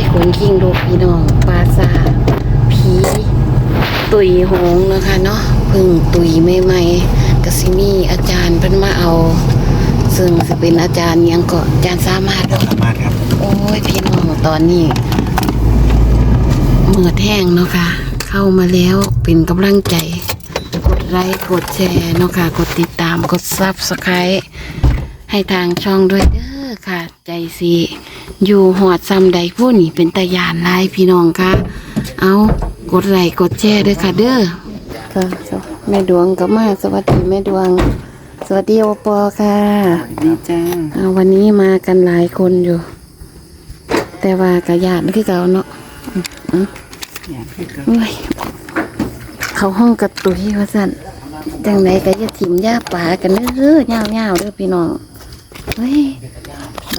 ยขนคิงลูกพี่น้องปราสาทผีตุยโหงนะคะเนาะเพึ่งตุยใหม่ๆกสิมีอาจารย์เพิ่นมาเอา ซึ่งสิเป็นอาจารย์หยังก็อาจารย์สามารถเนาะสามารถครับ โอ้ยพี่น้องตอนนี้มือแห้งเนาะค่ะ เข้ามาแล้วเป็นกำลังใจ กดไลค์กดแชร์เนาะค่ะ กดติดตามกดซับสไครต์ให้ทางช่องด้วยเด้อค่ะ ใจสี อยู่หอดซ้ำใดผู้นี่เป็นตายานหลายพี่น้องค่ะ เอากดไลค์กดแชร์ด้วยค่ะเด้อค่ะแม่ดวงก็มาสวัสดีแม่ดวง สวัสดีโอปอค่ะดีจ้าเอาวันนี้มากันหลายคนอยู่ แต่ว่ากระยาดคือเก่าเนาะอืมอยากให้เกิดโอ้ยเขาห้องกระตุยว่าสั่นจังไหนก็จะถิ่มหญ้าป่ากันเด้อเงาเงาๆเด้อพี่น้องเฮ้ย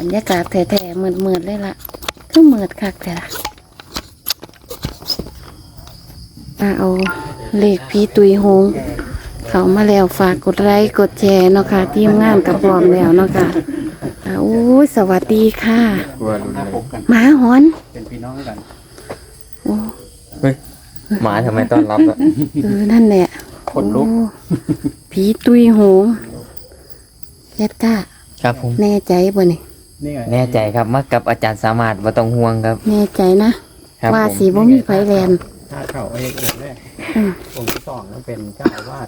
บรรยากาศแท้ๆเหมือดๆเลยล่ะก็เหมือดคักแต่ละมาเอาเลขพี่ตุยโฮงเขามาแล้วฝากกดไลค์กดแชร์เนาะค่ะทีมงานกับพร้อมแล้วเนาะค่ะอ่าโอ้ยสวัสดีค่ะกลัวรุนมาแรพงบกันหมาหอนเป็นพี่น้องกันโอ้เฮ้ยหมาทำไมต้อนรับอะเออนั่นแหละขนลุกโอ้ผีตุยโหงแยดก้าครับผม แน่ใจบ่นี่ นี่ไงแน่ใจครับมากับอาจารย์สามารถว่าต้องห่วงครับ แน่ใจนะ ครับว่าผมสีบ่มีไฟแลนถ้าเขาเององค์แรกอืมองค์ที่สองนั้นเป็นเจ้าอาวาส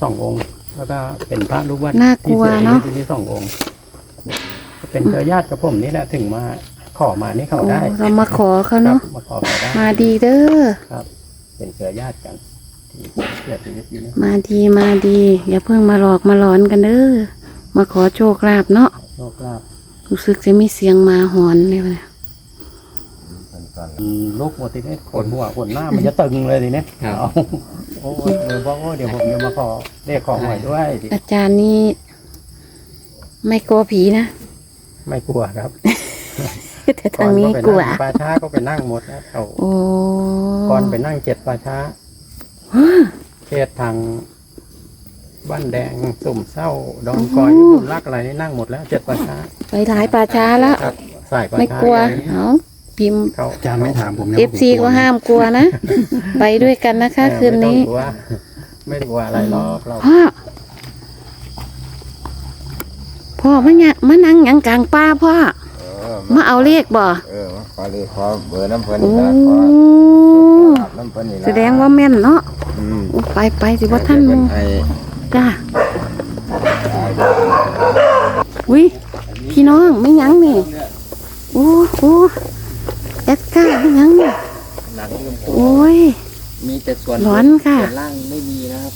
สององค์ แล้วก็เป็นพระลูกวัดน่ากลัวเนาะที่สียชีวิตที่สององค์ เป็นเครือญาติกับผมนี่แหละถึงมาขอมานี่เขาโอ้ได้เรามาขอเขาครัเนาะบมาขอเขาได้ มาดีเด้อครับเป็นเครือญาติกันที่เสียชีวิตอยู่นี่มาดีมาดี อย่าเพิ่งมาหลอกมาหลอนกันเด้อมาขอโชคลาภเนาะโชคลาภ รู้สึกจะมีเสียงหมาหอนเลยว่ะอืมลูกหมดทีนี้ขนหัวขนหน้ามันจะตึงเลยทีนี้ครับเอาโอ้ยเดี๋ยวบอกว่าเดี๋ยวผมจะมาขอเรียกของหน่อยด้วย อาจารย์นี่ไม่กลัวผีนะ ไม่กลัวครับแต่ทางนี้อนกลัวไปนั่งป่าช้าก็ไปนั่งหมดนะเขาโอ้ก่อนไปนั่งเจ็ดป่าช้าเทศทาง บ้านแดงสุ่มเศร้า ดอนกอยบุญรักอะไรนี่นั่งหมดแล้วเจ็ดป่าช้าไปหลายป่าช้าแล้ว ครับใส่ป่าไม่ช้ากลัวอย่างนี้เอาพิมพ์เขาจาไม่ถามผมนะเอฟซีก็ห้ามกลัวนะ ไปด้วยกันนะคะ คืนนี้ ไม่ต้องกลัวไม่ได้กลัวอะไรหรอกเราพ่อ พ่อมาเนี่ยมานั่งหยังกลางป่าพ่อ เออมาเอาเลขบ่เออมาขอเลยขอเบอร์น้ำเพิ่นโอ้นี่ละขอขอน้ำเพิ่นนี่ละแสดงว่าแม่นเนาะอืม โอ้ไปไปสิว่าท่านหเพิ่มูนให้ จ้าตายด้วยอุ้ยพี่น้องไม่หยังนี่โอ้โอ้แอดก้าไม่หยังนี่โอ้ยมีแต่ส่วนร้อนค่ะส่วนล่างไม่มีนะครับ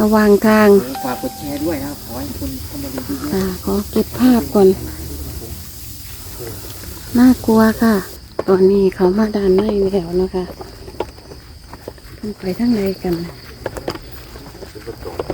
ระหว่างทางฝากกดแชร์ด้วยนะครับขอให้คนเข้ามาดูเยอะอ่าขอเก็บภาพก่อนน่ากลัวค่ะ ตอนนี้เขามาด้านในแล้วนะคะต้องไปทางไหนกันหึเ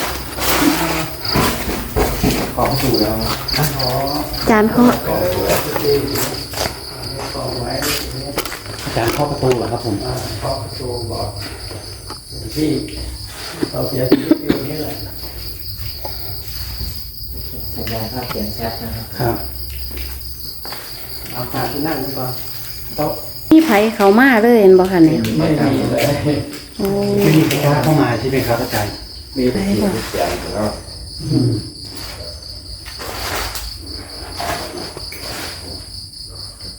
จารย์เข้าประตูเหรอครับผมเข้าประตูบอกที่เราเสียชีวิตอยู่นี่แหละๆสัญญาณภาพเสียงชัดนะครับครับเอาขาที่นั่งดีกว่าโต๊ะพี่ไผเขามาเลยเห็นบ่คะเนี่ยไม่มีเลยโอ้ไม่มีใครกล้าเข้ามาใช่ไหมครับอาจารย์มีไปที่บ่เสียงแล้ว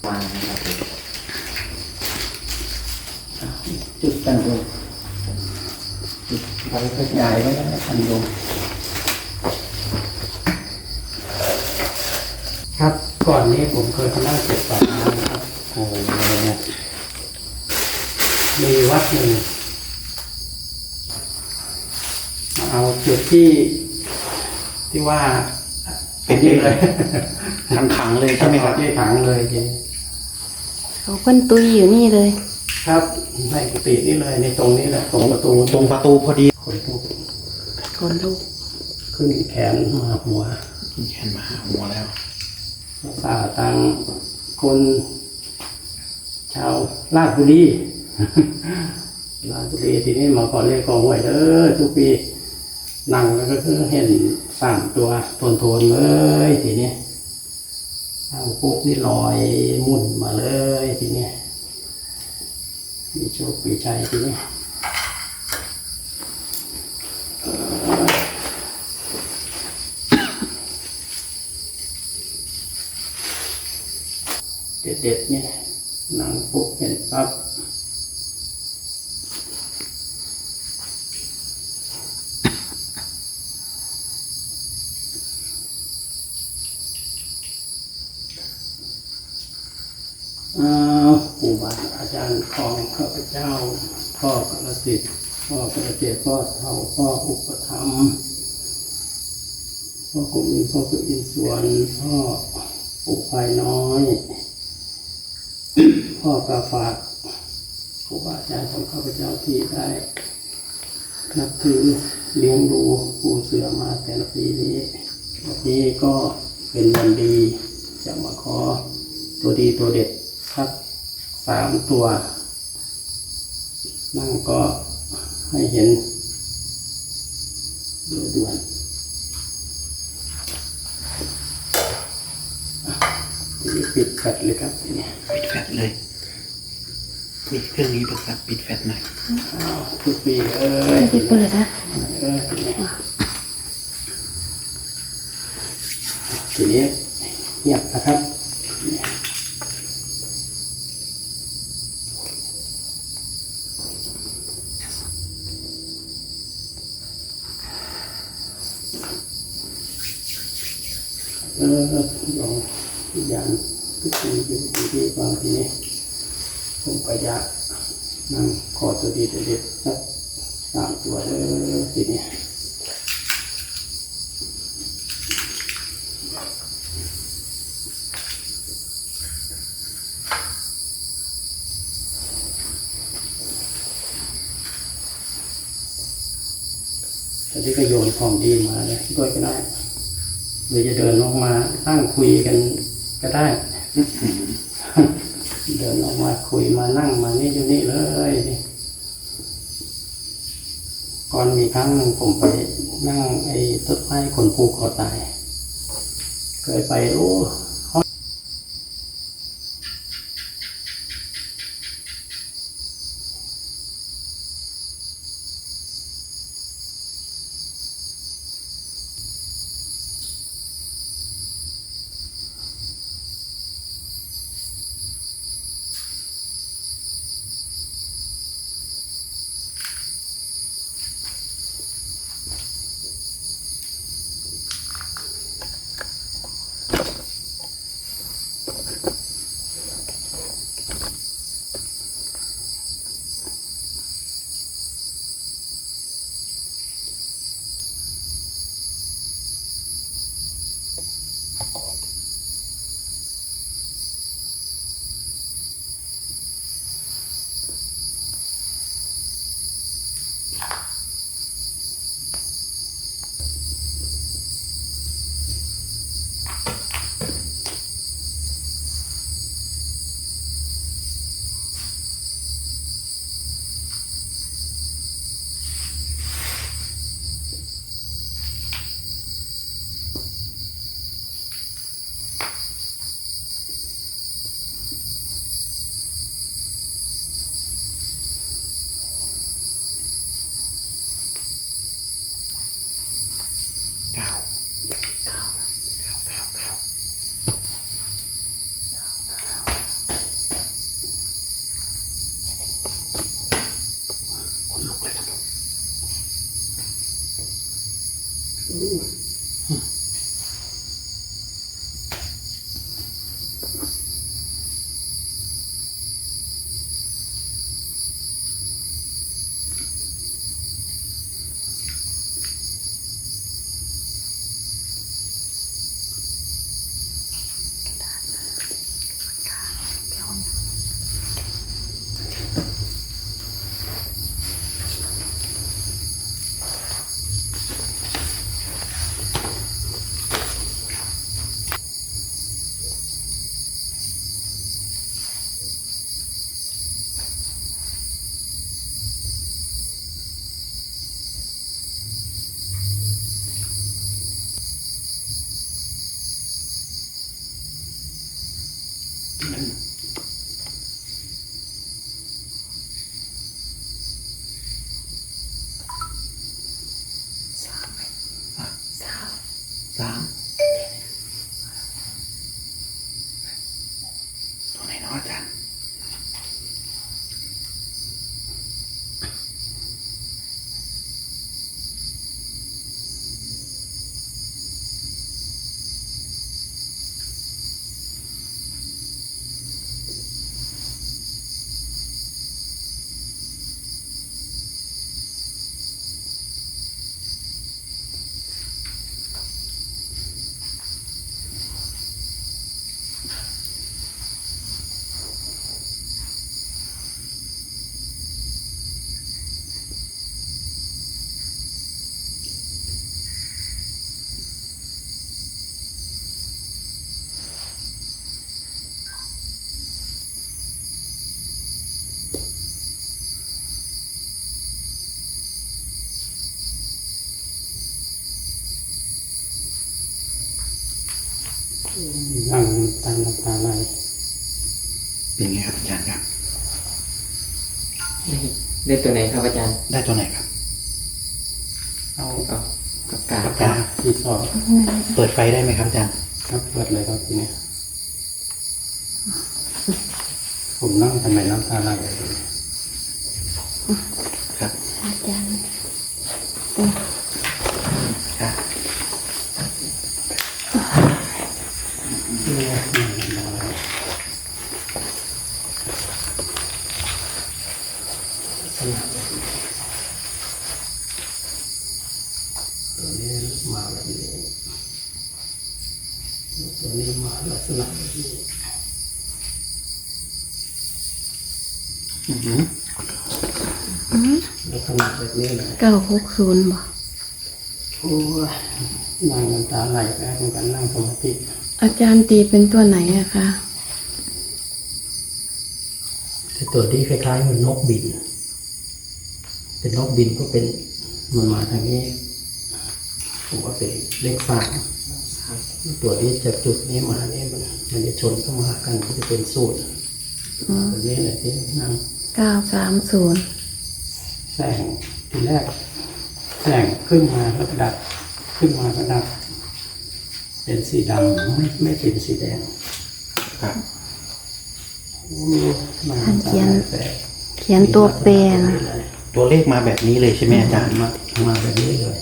มานะครับผม จุดตั้งลงจุดไฟกระจายไว้แล้วตั้งลงครับก่อนนี้ผมเคยไปนั่งเก็บปากน้ำนะครับโอ้โหเนี่ยมีวัดหนึ่งมาเอาจุดที่ที่ว่าเป็นนี่เลยขังขังๆเลยใช่ไหมครับที่ขังเลยทีนี้เขาเพิ่นตุยอยู่นี่เลย ครับในกุฏินี่เลยในตรงนี้แหละตรงประตูตรงประตูพอดีคนทุกคนลูกขึ้นแขนมาหัวแขนมาหาหัวแล้วตาตังคนชาวลาดบุรีลาดบุรีทีนี้มาขอเลขขอหวยเด้อทุกปีนั่งแล้วก็คือเห็นสามตัวโทนโทนๆเลยทีนี้ทางปุ๊บนี่ลอยหมุ่นมาเลยทีนี้ มีโชคมีชัยทีนี้เด็ดๆเนี่ยนั่งปุ๊บเห็นปั๊บ อ้าวปู่บาอาจารย์ของข้าพเจ้า พ่อกระสิทธิ์พ่อกระเจพ่อเท่าพ่ออุปถัมพ่อกุมพ่อกุอินสวนพ่อปุกไฟน้อย พ่อกาฝากครูบาอาจารย์ของข้าพเจ้าที่ได้นับถือเลี้ยงดูปูเสือมาแต่ละปีนี้วันนี้ก็เป็นวันดีจะมาขอตัวดีตัวเด็ด สักสามตัว นั่งก็ให้เห็นโดยด่วนอะทีนี้ปิดแฟลชเลยครับทีนี้ปิดแฟลชเลย มีเครื่องนี้ด้วยครับปิดแฟลชหน่อยอ้าวทุกปีเอ้ยไม่ได้เปิดนะเออทีนี้ทีนี้เงียบนะครับ เออลองทุกอย่างทุกสิ่งทีอยู่ที่บางทีนี้ผมก็อยากนั่งขอตัวดีตัวเด็ดสักสามตัวเออทีนี้ตอนนี้ก็โยนของดีมาเลยด้วยก็ได้ หรือจะเดินลงมานั่งคุยกันก็ได้ เดินออกมาคุยมานั่งมานี่อยู่นี่เลยก่อนมีครั้งหนึ่งผมไปนั่งไอ้ต้นไม้คนผูกคอตาย เคยไปโอ้ เป็นไงครับอาจารย์ครับ ได้ตัวไหนครับอาจารย์ ได้ตัวไหนครับ เอาเอากับกาปากกาที่สอบเปิดไฟได้ไหมครับอาจารย์ ครับเปิดเลยครับทีนี้ผมนั่งทำไมน้ำตาไหลเลย ครับ อาจารย์ ครับ ตัวนี้มาแบบนี้ตัวนี้มาลักษณะแบบนี้อือหือลักษณะแบบนี้เลยเก้าหกศูนย์บ่โอ้ยนั่งน้ำตาไหลแป๊บเหมือนกันนั่งสมาธิอาจารย์ตีเป็นตัวไหนอะคะแต่ตัวที่คล้ายๆเหมือนนกบิน เป็นนกบินก็เป็นมันมาทางนี้ผมว่าเป็นเลขสามตัวที่จากจุดนี้มาเนี่ยมันมันจะชนเข้ามาหากันก็จะเป็นสูตรตัวนี้แหละที่นั่งเก้าสามศูนย์แสงทีแรกแสงขึ้นมาแล้วก็ดับขึ้นมาก็ดับ เป็นสีดำไม่ไม่เป็นสีแดงครับโอ้มาตาแปลกเขียนตัวแปรนะ ตัวเลขมาแบบนี้เลยใช่ไหมอาจารย์มามาแบบนี้เลย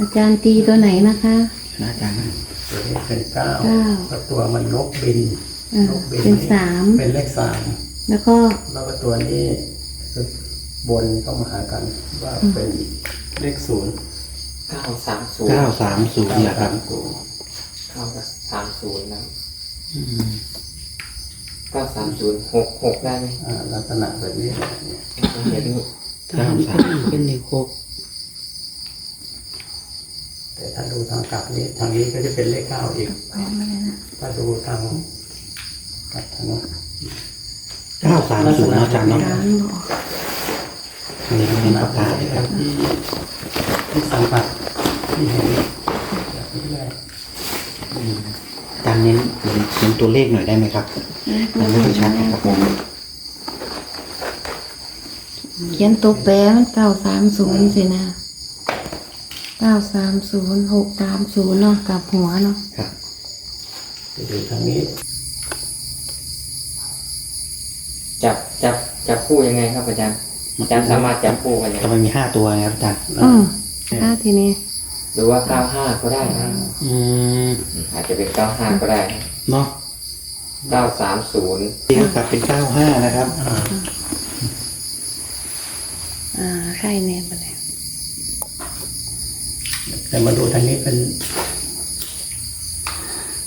อาจารย์ตีตัวไหนนะคะนะอาจารย์นะตัวนี้เป็นเก้าเก้าก็ตัวมันนกบินอ่านกบิเป็นสามเป็นเลขสามแล้วก็แล้วก็ตัวนี้คือบนเข้ามาหากันว่าเป็นเลขศูนย์เก้าสามศูนย์เก้าสามศูนย์นะครับศูนย์เก้าสามศูนย์นะอืมเก้าสามศูนย์หกหกได้ไหมอ่าลักษณะแบบนี้แหละเนี่ยเห็นเก้าสามเป็นเลขหกแต่ถ้าดูทางกลับนี้ทางนี้ก็จะเป็นเลขเก้าอีก ถ้าดูทางกลับทางโน้นเก้าสามศูนย์นะอาจารย์เนาะร้านบ่อันนี้เป็นปากกาที่ที่ที่สัมผัสที่เห็นแบบนี้เลย อาจารย์ เน้นเน้นตัวเลขหน่อยได้ไหมครับมันไม่ค่อยชัดนะครับผมเขียนตัวแปรมันเก้าสามศูนย์สินะเก้าสามศูนย์หกสามศูนย์เนาะกลับหัวเนาะครับจะดูทางนี้ จับจับจับคู่ยังไงครับอาจารย์อาจารย์สามารถจับคู่กันยังทำไงไมมีห้าตัวนะครับอาจารย์อืมถ้าทีนี้ หรือว่าเก้าห้าก็ได้นะอืมอาจจะเป็นเก้าห้าก็ได้เนาะเก้าสามศูนย์เรียกกลับเป็นเก้าห้านะครับอ่าใช่แน่ไปเลยแต่มาดูทางนี้เป็น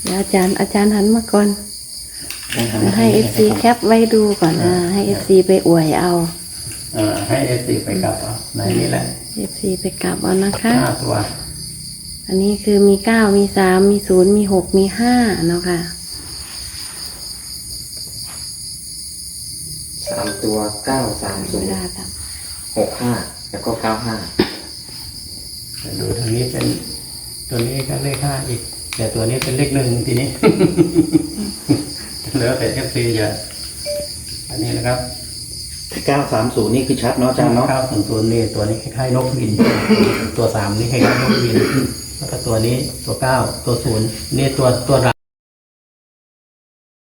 เดี๋ยวอาจารย์อาจารย์หันมาก่อนอาจารย์หันมาให้ทางเอนี้ฟนะซีคแครับปไว้ดูก่อนอ่าให้เอฟซีไปอวยเอาเอ่อให้เอสีไปกลับเอาในนี้แหละเอฟซีไปกลับเอานะคะ ห้าตัว อันนี้คือมีเก้ามีสามมีศูนย์มีหกมีห้าเนาะค่ะ สามตัวเก้าสามศูนย์หกห้าแล้วก็เก้าห้าแต่ดูทางนี้เป็นตัวนี้ก็เลขห้าอีก แต่ตัวนี้เป็นเลขหนึ่งทีนี้เหลือแต่แคปซีจะอันนี้นะครับเก้าสามศูนย์นี่คือชัดเนาะอาจารเนาะ เก้าส่วนตัวนี่ตัวนี้คล้ายๆนกบิน ตัวสามนี่คล้ายๆนกบิน แล้วก็ตัวนี้ตัวเก้าตัวศูนย์นี่ตัวตัวร